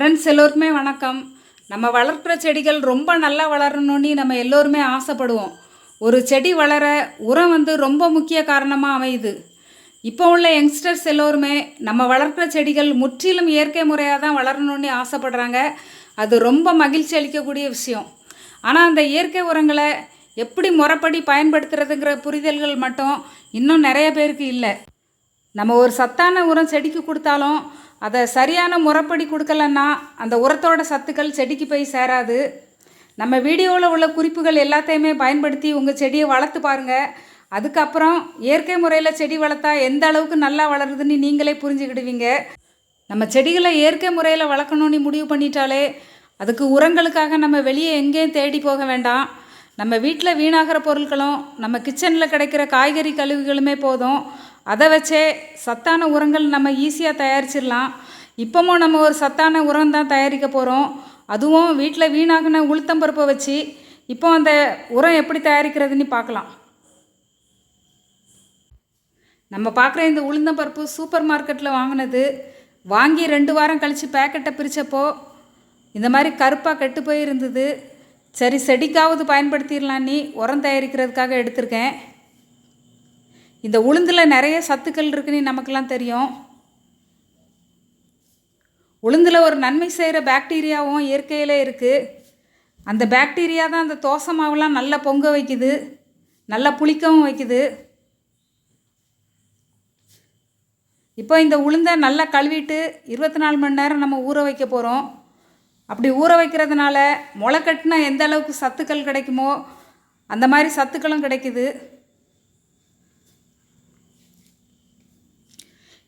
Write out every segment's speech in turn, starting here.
Friends எல்லோருக்குமே வணக்கம். நம்ம வளர்க்குற செடிகள் ரொம்ப நல்லா வளரணும்னு நம்ம எல்லோருமே ஆசைப்படுவோம். ஒரு செடி வளர உரம் வந்து ரொம்ப முக்கிய காரணமாக அமையுது. இப்போ உள்ள யங்ஸ்டர்ஸ் எல்லோருமே நம்ம வளர்க்குற செடிகள் முற்றிலும் இயற்கை முறையாக தான் வளரணும்னு ஆசைப்படுறாங்க. அது ரொம்ப மகிழ்ச்சி அளிக்கக்கூடிய விஷயம். ஆனால் அந்த இயற்கை உரங்களை எப்படி முறைப்படி பயன்படுத்துறதுங்கிற புரிதல்கள் மட்டும் இன்னும் நிறைய பேருக்கு இல்லை. நம்ம ஒரு சத்தான உரம் செடிக்கு கொடுத்தாலும் அதை சரியான முறைப்படி கொடுக்கலன்னா அந்த உரத்தோட சத்துக்கள் செடிக்கு போய் சேராது. நம்ம வீடியோவில் உள்ள குறிப்புகள் எல்லாத்தையுமே பயன்படுத்தி உங்கள் செடியை வளர்த்து பாருங்கள் அதுக்கப்புறம் இயற்கை முறையில் செடி வளர்த்தா எந்த அளவுக்கு நல்லா வளருதுன்னு நீங்களே புரிஞ்சுக்கிடுவீங்க. நம்ம செடிகளை இயற்கை முறையில் வளர்க்கணும்னு முடிவு பண்ணிட்டாலே அதுக்கு உரங்களுக்காக நம்ம வெளியே எங்கேயும் தேடி போக வேண்டாம். நம்ம வீட்டில் வீணாகிற பொருட்களும் நம்ம கிச்சனில் கிடைக்கிற காய்கறி கழிவுகளுமே போதும். அதை வச்சே சத்தான உரங்கள் நம்ம ஈஸியாக தயாரிச்சிடலாம். இப்போமும் நம்ம ஒரு சத்தான உரம் தான் தயாரிக்க போகிறோம் அதுவும் வீட்டில் வீணாகின உளுத்தம்பருப்பை வச்சு இப்போ அந்த உரம் எப்படி தயாரிக்கிறதுன்னு பார்க்கலாம். நம்ம பார்க்குற இந்த உளுந்தம்பருப்பு சூப்பர் மார்க்கெட்டில் வாங்கினது. வாங்கி ரெண்டு வாரம் கழித்து பேக்கெட்டை பிரித்தப்போ இந்த மாதிரி கருப்பாக கெட்டு போயிருந்தது. சரி செடிக்காவது பயன்படுத்திடலான்னு உரம் தயாரிக்கிறதுக்காக எடுத்திருக்கேன். இந்த உளுந்தில் நிறைய சத்துக்கள் இருக்குன்னு நமக்கெல்லாம் தெரியும். உளுந்தில் ஒரு நன்மை செய்கிற பாக்டீரியாவும் இயற்கையிலே இருக்குது அந்த பாக்டீரியா தான் அந்த தோசை மாவுலாம் நல்லா பொங்க வைக்குது. நல்லா புளிக்கவும் வைக்குது. இப்போ இந்த உளுந்தை நல்லா கழுவிட்டு இருபத்தி நாலு மணி நேரம் நம்ம ஊற வைக்க போகிறோம் அப்படி ஊற வைக்கிறதுனால முளை கட்டினா எந்த அளவுக்கு சத்துக்கள் கிடைக்குமோ அந்த மாதிரி சத்துக்களும் கிடைக்குது.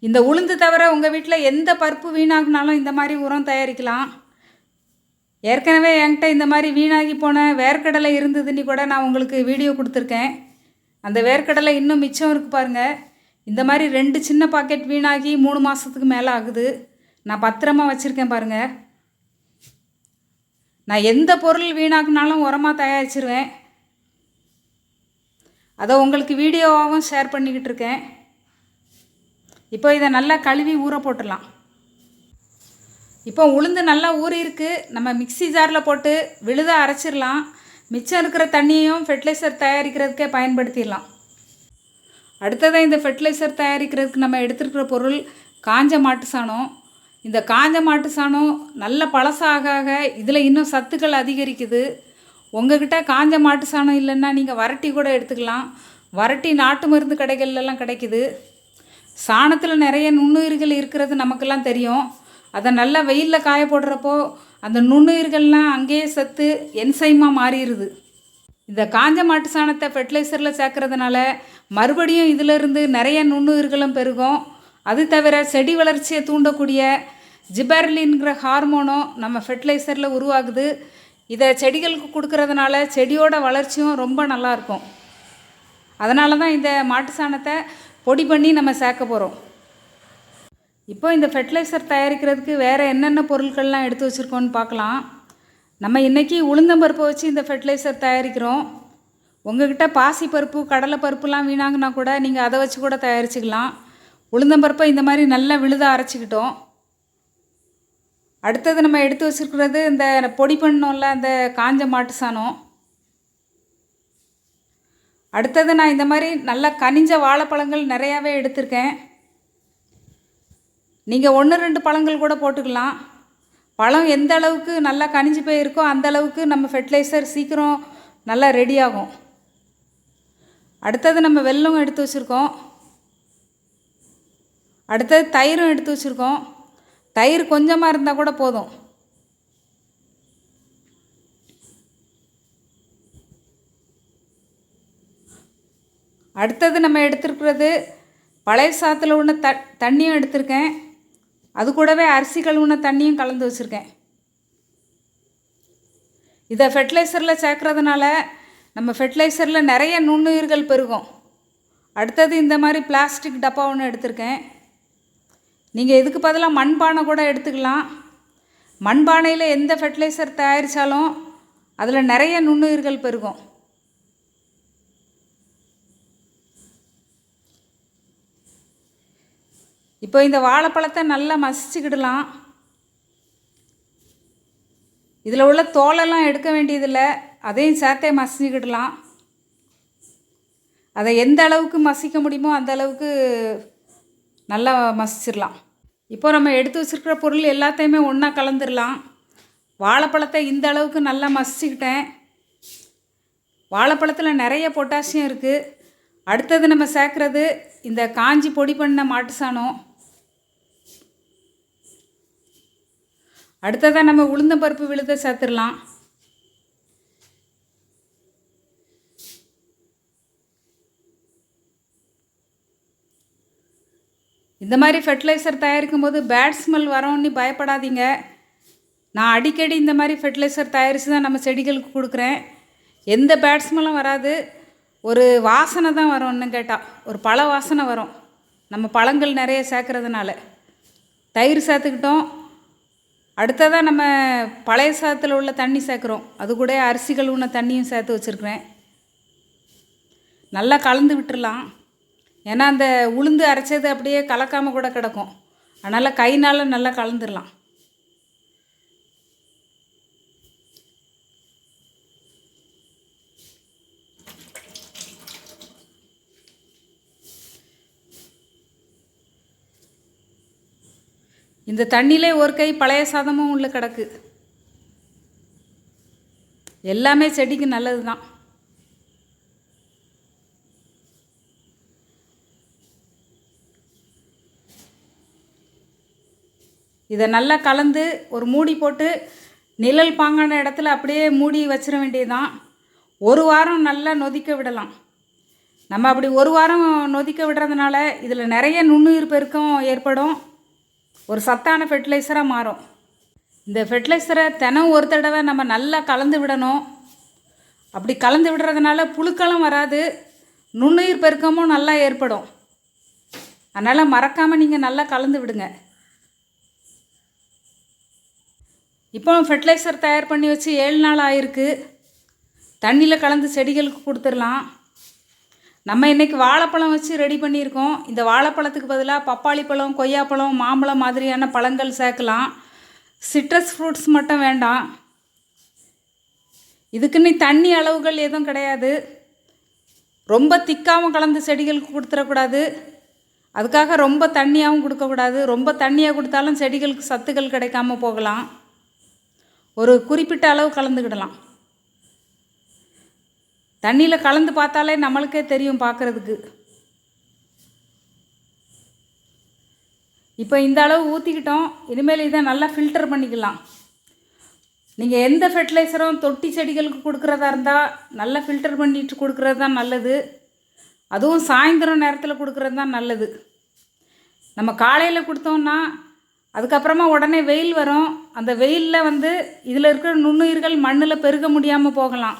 இந்த உளுந்து தவிர உங்கள் வீட்டில் எந்த பருப்பு வீணாகினாலும் இந்த மாதிரி உரம் தயாரிக்கலாம். ஏற்கனவே என்கிட்ட இந்த மாதிரி வீணாகி போன வேர்க்கடலை இருந்ததுன்னு கூட நான் உங்களுக்கு வீடியோ கொடுத்துருக்கேன். அந்த வேர்க்கடலை இன்னும் மிச்சம் இருக்குது பாருங்கள் இந்த மாதிரி ரெண்டு சின்ன பாக்கெட் வீணாகி மூணு மாதத்துக்கு மேலே ஆகுது. நான் பத்திரமா வச்சுருக்கேன் பாருங்கள் நான் எந்த பொருள் வீணாக்குனாலும் உரமாக தயாரிச்சிருவேன். அதை உங்களுக்கு வீடியோவாகவும் ஷேர் பண்ணிக்கிட்டு இருக்கேன். இப்போ இதை நல்லா கழுவி ஊற போட்டுடலாம். இப்போ உளுந்து நல்லா ஊறிருக்கு நம்ம மிக்ஸி ஜாரில் போட்டு விழுதாக அரைச்சிடலாம். மிச்சம் இருக்கிற தண்ணியையும் ஃபெர்டிலைசர் தயாரிக்கிறதுக்கே பயன்படுத்திடலாம். அடுத்ததாக இந்த ஃபெர்டிலைசர் தயாரிக்கிறதுக்கு நம்ம எடுத்துருக்கிற பொருள் காஞ்ச மாட்டு சாணம். இந்த காஞ்ச மாட்டு சாணம் நல்ல பழசாக ஆக இதில் இன்னும் சத்துக்கள் அதிகரிக்குது. உங்ககிட்ட காஞ்ச மாட்டு சாணம் இல்லைன்னா நீங்கள் வரட்டி கூட எடுத்துக்கலாம். வரட்டி நாட்டு மருந்து கடைகள்லாம் கிடைக்குது. சாணத்தில் நிறைய நுண்ணுயிர்கள் இருக்கிறது நமக்கெல்லாம் தெரியும். அதை நல்லா வெயிலில் காய போடுறப்போ அந்த நுண்ணுயிர்கள்லாம் அங்கேயே சத்து என்சைமாக மாறிடுது இந்த காஞ்ச மாட்டு சாணத்தை ஃபெர்டிலைசரில் சேர்க்கறதுனால மறுபடியும் இதிலிருந்து நிறைய நுண்ணுயிர்களும் பெருகும். அது தவிர செடி வளர்ச்சியை தூண்டக்கூடிய ஜிபர்லின்கிற ஹார்மோனும் நம்ம ஃபெர்டிலைசரில் உருவாகுது. இதை செடிகளுக்கு கொடுக்கறதுனால செடியோட வளர்ச்சியும் ரொம்ப நல்லாயிருக்கும் அதனால தான் இந்த மாட்டு சாணத்தை பொடி பண்ணி நம்ம சேர்க்க போகிறோம் இப்போ இந்த ஃபெர்டிலைசர் தயாரிக்கிறதுக்கு வேறு என்னென்ன பொருட்கள்லாம் எடுத்து வச்சுருக்கோன்னு பார்க்கலாம். நம்ம இன்றைக்கி உளுந்தம்பருப்பை வச்சு இந்த ஃபெர்டிலைசர் தயாரிக்கிறோம். உங்ககிட்ட பாசிப்பருப்பு கடலைப்பருப்புலாம் வீணாங்கன்னா கூட நீங்கள் அதை வச்சு கூட தயாரிச்சுக்கலாம். உளுந்தம்பருப்பை இந்த மாதிரி நல்லா விழுதாக அரைச்சிக்கிட்டோம். அடுத்தது நம்ம எடுத்து வச்சுருக்கிறது இந்த பொடி பண்ணோம்ல அந்த காஞ்ச மாட்டு சாணம். அடுத்தது நான் இந்த மாதிரி நல்லா கனிஞ்ச வாழைப்பழங்கள் நிறையாவே எடுத்திருக்கேன். நீங்கள் ஒன்று ரெண்டு பழங்கள் கூட போட்டுக்கலாம். பழம் எந்த அளவுக்கு நல்லா கனிஞ்சு போயிருக்கோ அந்த அளவுக்கு நம்ம ஃபெர்டிலைசர் சீக்கிரம் நல்லா ரெடி ஆகும். அடுத்தது நம்ம வெல்லம் எடுத்து வச்சுருக்கோம். அடுத்தது தயிரும் எடுத்து வச்சுருக்கோம். தயிர் கொஞ்சமாக இருந்தால் கூட போதும். அடுத்தது நம்ம எடுத்துருக்கிறது பழைய சாத்தில் உள்ள த தண்ணியும் எடுத்திருக்கேன். அது கூடவே அரிசி கழுவுன தண்ணியும் கலந்து வச்சுருக்கேன். இதை ஃபெர்டிலைசரில் சேர்க்குறதுனால நம்ம ஃபெர்டிலைசரில் நிறைய நுண்ணுயிர்கள் பெருகும். அடுத்தது இந்த மாதிரி பிளாஸ்டிக் டப்பா ஒன்று எடுத்திருக்கேன். நீங்கள் இதுக்கு பதிலாக மண்பானை கூட எடுத்துக்கலாம். மண்பானையில் எந்த ஃபெர்டிலைசர் தயாரித்தாலும் அதில் நிறைய நுண்ணுயிர்கள் பெருகும். இப்போ இந்த வாழைப்பழத்தை நல்லா மசிச்சுக்கிடலாம். இதில் உள்ள தோலெல்லாம் எடுக்க வேண்டியதில்லை. அதையும் சேர்த்தே மசிச்சுக்கிடலாம். அதை எந்த அளவுக்கு மசிக்க முடியுமோ அந்த அளவுக்கு நல்லா மசிச்சிடலாம். இப்போ நம்ம எடுத்து வச்சுருக்கிற பொருள் எல்லாத்தையுமே ஒன்றா கலந்துடலாம். வாழைப்பழத்தை இந்த அளவுக்கு நல்லா மசிச்சுக்கிட்டேன். வாழைப்பழத்தில் நிறைய பொட்டாசியம் இருக்குது அடுத்தது நம்ம சேர்க்குறது இந்த காஞ்சி பொடி பண்ண மாட்டு சாணம். அடுத்ததாக நம்ம உளுந்தம்பருப்பு விழுத சேர்த்துடலாம். இந்த மாதிரி ஃபெர்டிலைசர் தயாரிக்கும் போது பேட் ஸ்மெல் வரோன்னு பயப்படாதீங்க. நான் அடிக்கடி இந்த மாதிரி ஃபெர்டிலைசர் தயாரித்து தான் நம்ம செடிகளுக்கு கொடுக்குறேன். எந்த பேட் ஸ்மெல்லும் வராது. ஒரு வாசனை தான் வரும் இன்னும் கேட்டால் ஒரு பழ வாசனை வரும். நம்ம பழங்கள் நிறைய சேர்க்குறதுனால. தயிர் சேர்த்துக்கிட்டோம். அடுத்ததாக நம்ம பழைய சாதத்தில் உள்ள தண்ணி சேர்க்குறோம். அது கூட அரிசிகள் கழுவுன தண்ணியும் சேர்த்து வச்சுருக்கிறேன். நல்லா கலந்து விட்டுடலாம் ஏன்னா அந்த உளுந்து அரைச்சது அப்படியே கலக்காமல் கூட கிடக்கும். அதனால் கைனால் நல்லா கலந்துடலாம் இந்த தண்ணியிலே ஒரு கை பழைய சாதமும் உள்ள கிடக்கு. எல்லாமே செடிக்கு நல்லது தான் இதை நல்லா கலந்து ஒரு மூடி போட்டு நிழல் பாங்கான இடத்துல அப்படியே மூடி வச்சிட வேண்டியதுதான். ஒரு வாரம் நல்லா நொதிக்க விடலாம். நம்ம அப்படி ஒரு வாரம் நொதிக்க விடுறதுனால இதில் நிறைய நுண்ணுயிர் பெருக்கம் ஏற்படும். ஒரு சத்தான ஃபெர்டிலைசராக மாறும். இந்த ஃபெர்டிலைசரை தினம் ஒரு தடவை நம்ம நல்லா கலந்து விடணும். அப்படி கலந்து விடுறதுனால புழுக்களும் வராது நுண்ணுயிர் பெருக்கமும் நல்லா ஏற்படும். அதனால் மறக்காமல் நீங்கள் நல்லா கலந்து விடுங்க. இப்போ ஃபெர்டிலைசர் தயார் பண்ணி வச்சு ஏழு நாள் ஆயிருக்கு. தண்ணியில் கலந்து செடிகளுக்கு கொடுத்துடலாம். நம்ம இன்றைக்கி வாழைப்பழம் வச்சு ரெடி பண்ணியிருக்கோம். இந்த வாழைப்பழத்துக்கு பதிலாக பப்பாளி பழம் கொய்யாப்பழம் மாம்பழம் மாதிரியான பழங்கள் சேர்க்கலாம். சிட்ரஸ் ஃப்ரூட்ஸ் மட்டும் வேண்டாம். இதுக்குன்னு தண்ணி அளவுகள் எதுவும் கிடையாது. ரொம்ப திக்காகவும் கலந்து செடிகளுக்கு கொடுத்துடக்கூடாது. அதுக்காக ரொம்ப தண்ணியாகவும் கொடுக்கக்கூடாது. ரொம்ப தண்ணியாக கொடுத்தாலும் செடிகளுக்கு சத்துக்கள் கிடைக்காம போகலாம். ஒரு குறிப்பிட்ட அளவு கலந்துக்கிடலாம். தண்ணியில் கலந்து பார்த்தாலே நம்மளுக்கே தெரியும் பார்க்குறதுக்கு. இப்போ இந்த அளவு ஊற்றிக்கிட்டோம் இனிமேல் இதை நல்லா ஃபில்டர் பண்ணிக்கலாம். நீங்கள் எந்த ஃபெர்டிலைசரும் தொட்டி செடிகளுக்கு கொடுக்குறதா இருந்தால் நல்லா ஃபில்டர் பண்ணிட்டு கொடுக்குறது தான் நல்லது. அதுவும் சாயந்தரம் நேரத்தில் கொடுக்குறது தான் நல்லது. நம்ம காலையில் கொடுத்தோம்னா அதுக்கப்புறமா உடனே வெயில் வரும். அந்த வெயிலில் வந்து இதில் இருக்கிற நுண்ணுயிர்கள் மண்ணில் பெருக முடியாமல் போகலாம்.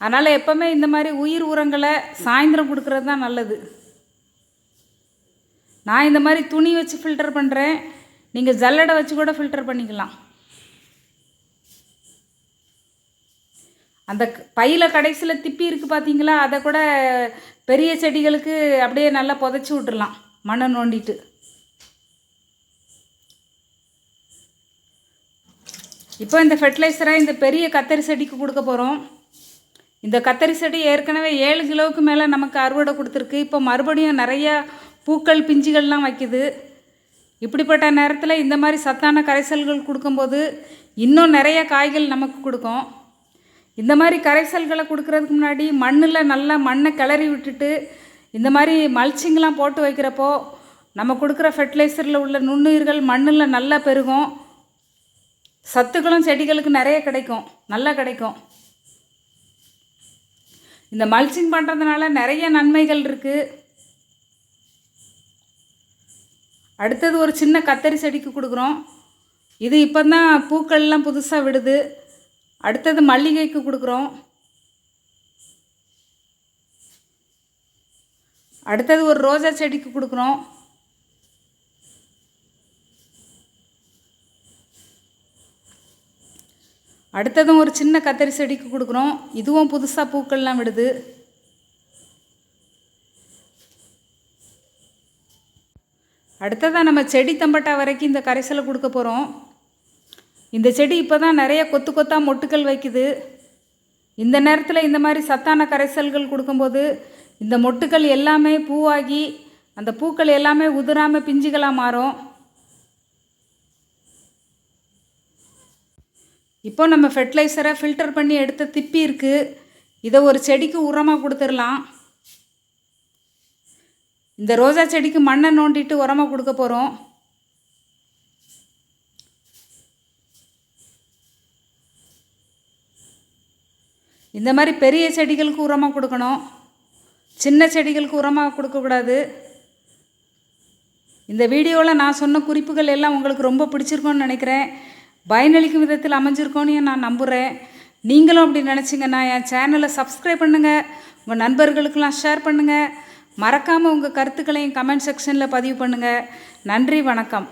அதனால் எப்போவுமே இந்த மாதிரி உயிர் உரங்களை சாயந்தரம் கொடுக்குறது தான் நல்லது. நான் இந்த மாதிரி துணி வச்சு ஃபில்டர் பண்ணுறேன் நீங்கள் ஜல்லடை வச்சு கூட ஃபில்டர் பண்ணிக்கலாம். அந்த பையில் கடைசியில் திப்பி இருக்குது பார்த்தீங்களா அதை கூட பெரிய செடிகளுக்கு அப்படியே நல்லா புதைச்சி விட்டுடலாம் மண்ணை நோண்டிட்டு. இப்போ இந்த ஃபெர்டிலைசரை இந்த பெரிய கத்தரி செடிக்கு கொடுக்க போகிறோம் இந்த கத்தரி செடி ஏற்கனவே ஏழு கிலோவுக்கு மேலே நமக்கு அறுவடை கொடுத்துருக்கு. இப்போ மறுபடியும் நிறையா பூக்கள் பிஞ்சுகள்லாம் வைக்குது. இப்படிப்பட்ட நேரத்தில் இந்த மாதிரி சத்தான கரைசல்கள் கொடுக்கும்போது இன்னும் நிறைய காய்கள் நமக்கு கொடுக்கும். இந்த மாதிரி கரைசல்களை கொடுக்கறதுக்கு முன்னாடி மண்ணில் நல்லா மண்ணை கிளறி விட்டுட்டு இந்த மாதிரி மல்ச்சிங்லாம் போட்டு வைக்கிறப்போ நம்ம கொடுக்குற ஃபெர்டிலைசரில் உள்ள நுண்ணுயிர்கள் மண்ணில் நல்லா பெருகும். சத்துக்களும் செடிகளுக்கு நிறைய கிடைக்கும். நல்லா கிடைக்கும். இந்த மல்ச்சிங் பண்ணுறதுனால நிறைய நன்மைகள் இருக்குது அடுத்தது ஒரு சின்ன கத்தரி செடிக்கு கொடுக்குறோம். இது இப்போ தான் பூக்கள்லாம் புதுசாக விடுது. அடுத்தது மல்லிகைக்கு கொடுக்குறோம். அடுத்தது ஒரு ரோஜா செடிக்கு கொடுக்குறோம். அடுத்ததும் ஒரு சின்ன கத்தரி செடிக்கு கொடுக்குறோம். இதுவும் புதுசாக பூக்கள்லாம் விடுது. அடுத்ததாக நம்ம செடி தம்பட்டா வரைக்கும் இந்த கரைசலை கொடுக்க போகிறோம் இந்த செடி இப்போ தான் நிறைய கொத்து கொத்தாக மொட்டுக்கள் வைக்குது. இந்த நேரத்தில் இந்த மாதிரி சத்தான கரைசல்கள் கொடுக்கும்போது இந்த மொட்டுக்கள் எல்லாமே பூவாகி அந்த பூக்கள் எல்லாமே உதிராமல் பிஞ்சுகளாக மாறும். இப்போ நம்ம ஃபெர்டிலைசரை ஃபில்டர் பண்ணி எடுத்த திப்பி இருக்குது இதை ஒரு செடிக்கு உரமாக கொடுத்துடலாம். இந்த ரோஜா செடிக்கு மண்ணை நோண்டிட்டு உரமாக கொடுக்க போகிறோம் இந்த மாதிரி பெரிய செடிகளுக்கு உரமாக கொடுக்கணும். சின்ன செடிகளுக்கு உரமாக கொடுக்கக்கூடாது இந்த வீடியோவில் நான் சொன்ன குறிப்புகள் எல்லாம் உங்களுக்கு ரொம்ப பிடிச்சிருக்கோன்னு நினைக்கிறேன். பயனளிக்கும் விதத்தில் அமைஞ்சிருக்கோன்னு நான் நம்புகிறேன் நீங்களும் அப்படி நினச்சிங்கன்னா என் சேனலை சப்ஸ்கிரைப் பண்ணுங்கள் உங்கள் நண்பர்களுக்கெல்லாம் ஷேர் பண்ணுங்கள் மறக்காமல் உங்கள் கருத்துக்களையும் கமெண்ட் செக்ஷனில் பதிவு பண்ணுங்கள் நன்றி வணக்கம்.